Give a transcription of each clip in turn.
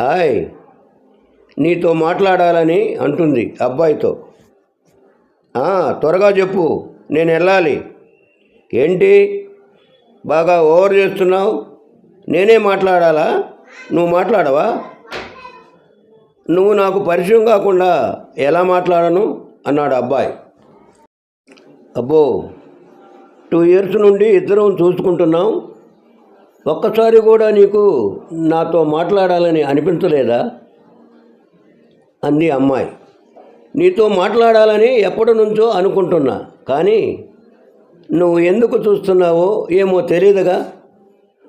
ఆయ్ నీతో మాట్లాడాలని అంటుంది అబ్బాయితో. త్వరగా చెప్పు నేను వెళ్ళాలి. ఏంటి? బాగా ఓవర్ చేస్తున్నావు? నేనే మాట్లాడాలా? నువ్వు మాట్లాడవా? నువ్వు నాకు పరిచయం కాకుండా ఎలా మాట్లాడను? అన్నాడు అబ్బాయి. అబ్బో టూ ఇయర్స్ నుండి ఇద్దరం చూసుకుంటున్నాం. ఒక్కసారి కూడా నీకు నాతో మాట్లాడాలని అనిపించలేదా? అంది అమ్మాయి. నీతో మాట్లాడాలని ఎప్పటి నుంచో అనుకుంటున్నా కానీ నువ్వు ఎందుకు చూస్తున్నావో ఏమో తెలియదుగా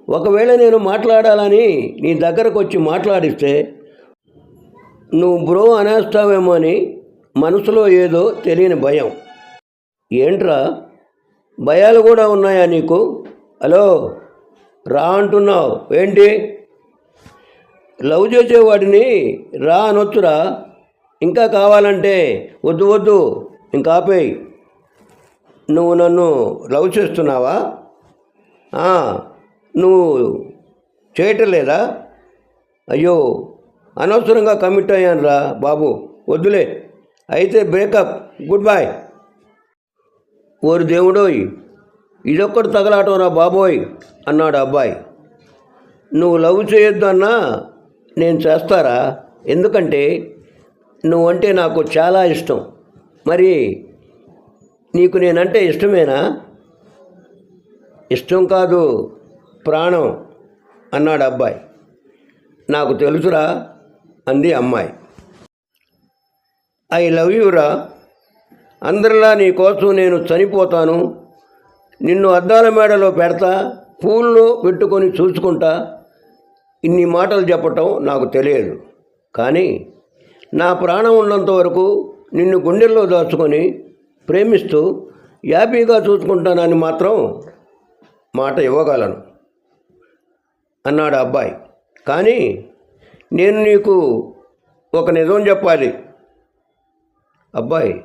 ఒకవేళ నేను మాట్లాడాలని నీ దగ్గరకు వచ్చి మాట్లాడిస్తే నువ్వు బ్రో అనేస్తావేమో అని మనసులో ఏదో తెలియని భయం. ఏంట్రా? భయాలు కూడా ఉన్నాయా నీకు? హలో? రా అంటున్నావు. ఏంటి? లవ్ చేసేవాడిని రా అనొచ్చురా. ఇంకా కావాలంటే వద్దు వద్దు. ఇంకా ఆపేయి. నువ్వు నన్ను లవ్ చేస్తున్నావా? నువ్వు చేయటం లేదా అయ్యో అనవసరంగా కమిట్ అయ్యాను రా బాబు. వద్దులే. అయితే బ్రేకప్. గుడ్ బాయ్ ఓరి దేవుడోయ్. ఇదొక్కటి తగలాటం రా బాబోయ్ అన్నాడు అబ్బాయి. నువ్వు లవ్ చేయొద్దు అన్నా నేను చేస్తారా? ఎందుకంటే నువ్వంటే నాకు చాలా ఇష్టం. మరి నీకు నేనంటే ఇష్టమేనా? ఇష్టం కాదు ప్రాణం అన్నాడు అబ్బాయి. నాకు తెలుసురా అంది అమ్మాయి. ఐ లవ్ యూరా అందరిలా నీకోసం నేను చనిపోతాను. నిన్ను అద్దాల మేడలో పెడతా పూల్లో పెట్టుకొని చూసుకుంటా ఇన్ని మాటలు చెప్పటం నాకు తెలియదు. కానీ నా ప్రాణం ఉన్నంత వరకు నిన్ను గుండెల్లో దాచుకొని ప్రేమిస్తూ హ్యాపీగా చూసుకుంటానని మాత్రం మాట ఇవ్వగలను అన్నాడు అబ్బాయి. కానీ నేను నీకు ఒక నిజం చెప్పాలి. అబ్బాయి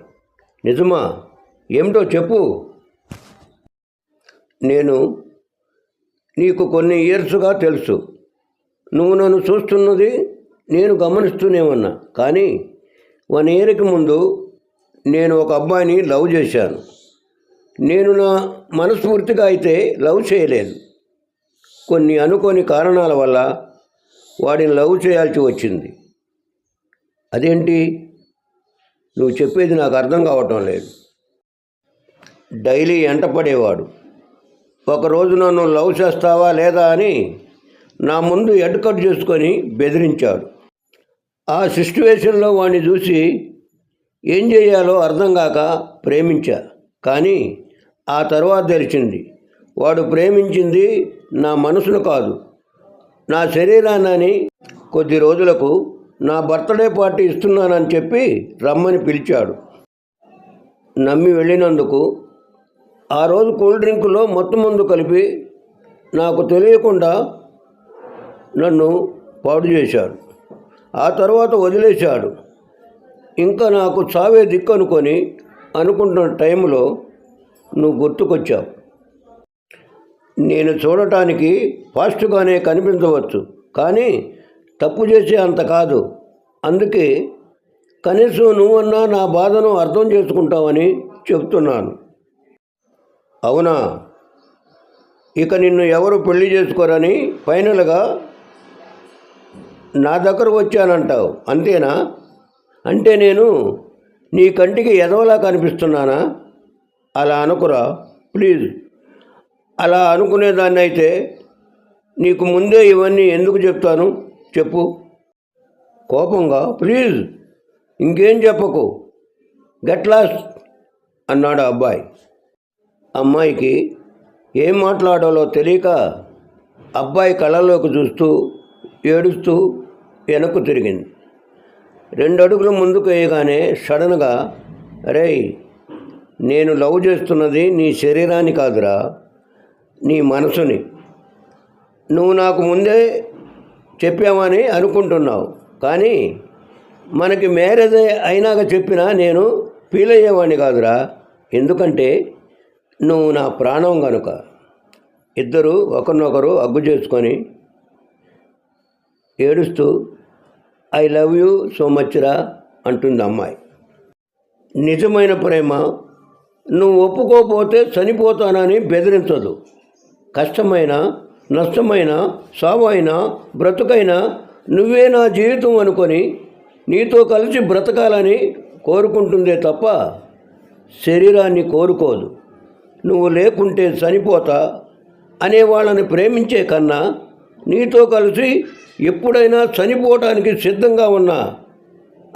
నిజమా? ఏమిటో చెప్పు. నేను నీకు కొన్ని ఇయర్స్గా తెలుసు. నువ్వు నన్ను చూస్తున్నది నేను గమనిస్తూనే ఉన్నా కానీ వన్ ఇయర్కి ముందు నేను ఒక అబ్బాయిని లవ్ చేశాను. నేను నా మనస్ఫూర్తిగా అయితే లవ్ చేయలేదు. కొన్ని అనుకోని కారణాల వల్ల వాడిని లవ్ చేయాల్సి వచ్చింది. అదేంటి? నువ్వు చెప్పేది నాకు అర్థం కావటం లేదు. డైలీ ఎంటపడేవాడు ఒకరోజు నన్ను లవ్ చేస్తావా లేదా అని నా ముందు ఎడ్కట్ చేసుకొని బెదిరించాడు. ఆ సిచ్యువేషన్లో వాడిని చూసి ఏం చేయాలో అర్థం కాక ప్రేమించా. కానీ ఆ తర్వాత తెలిసింది వాడు ప్రేమించింది నా మనసును కాదు. నా శరీరాన్ని కొద్ది రోజులకు నా బర్త్డే పార్టీ ఇస్తున్నానని చెప్పి రమ్మని పిలిచాడు. నమ్మి వెళ్ళినందుకు ఆ రోజు కూల్ డ్రింకులో మొత్తం మందు కలిపి నాకు తెలియకుండా నన్ను పాడు చేశాడు. ఆ తర్వాత వదిలేశాడు. ఇంకా నాకు చావే దిక్కు అనుకొని అనుకుంటున్న టైంలో నువ్వు గుర్తుకొచ్చావు. నేను చూడటానికి ఫాస్ట్గానే కనిపించవచ్చు కానీ తప్పు చేసే అంత కాదు. అందుకే కనీసం నువ్వన్నా నా బాధను అర్థం చేసుకుంటావని చెప్తున్నాను. అవునా? ఇక నిన్ను ఎవరు పెళ్ళి చేసుకోరని ఫైనల్గా నా దగ్గరకు వచ్చానంటావు అంతేనా? అంటే నేను నీ కంటికి ఎదవలా కనిపిస్తున్నానా? అలా అనుకురా ప్లీజ్. అలా అనుకునేదాన్ని అయితే నీకు ముందే ఇవన్నీ ఎందుకు చెప్తాను? చెప్పు. కోపంగా ప్లీజ్. ఇంకేం చెప్పకు. గెట్ లాస్ట్ అన్నాడు అబ్బాయి. అమ్మాయికి ఏం మాట్లాడాలో తెలియక అబ్బాయి కళ్ళలోకి చూస్తూ ఏడుస్తూ వెనక్కు తిరిగింది. రెండు అడుగులు ముందుకు వేయగానే సడన్గా రేయ్ నేను లవ్ చేస్తున్నది నీ శరీరాన్ని కాదురా నీ మనసుని. నువ్వు నాకు ముందే చెప్పామని అనుకుంటున్నావు కానీ మనకి మ్యారేజ్ అయినాక చెప్పినా నేను ఫీల్ అయ్యేవాడిని కాదురా. ఎందుకంటే నువ్వు నా ప్రాణం కనుక ఇద్దరు ఒకరినొకరు అగ్గు చేసుకొని ఏడుస్తూ I love you so much రా అంటుంది అమ్మాయి. నిజమైన ప్రేమ నువ్వు ఒప్పుకోకపోతే చనిపోతానని బెదిరించదు. కష్టమైన నష్టమైన సావైన బ్రతుకైనా నువ్వే నా జీవితం అనుకొని నీతో కలిసి బ్రతకాలని కోరుకుంటుందే తప్ప శరీరాన్ని కోరుకోదు. నువ్వు లేకుంటే చనిపోతా అనే వాళ్ళని ప్రేమించే కన్నా నీతో కలిసి ఎప్పుడైనా చనిపోవటానికి సిద్ధంగా ఉన్నా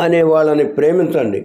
అనే వాళ్ళని ప్రేమించండి.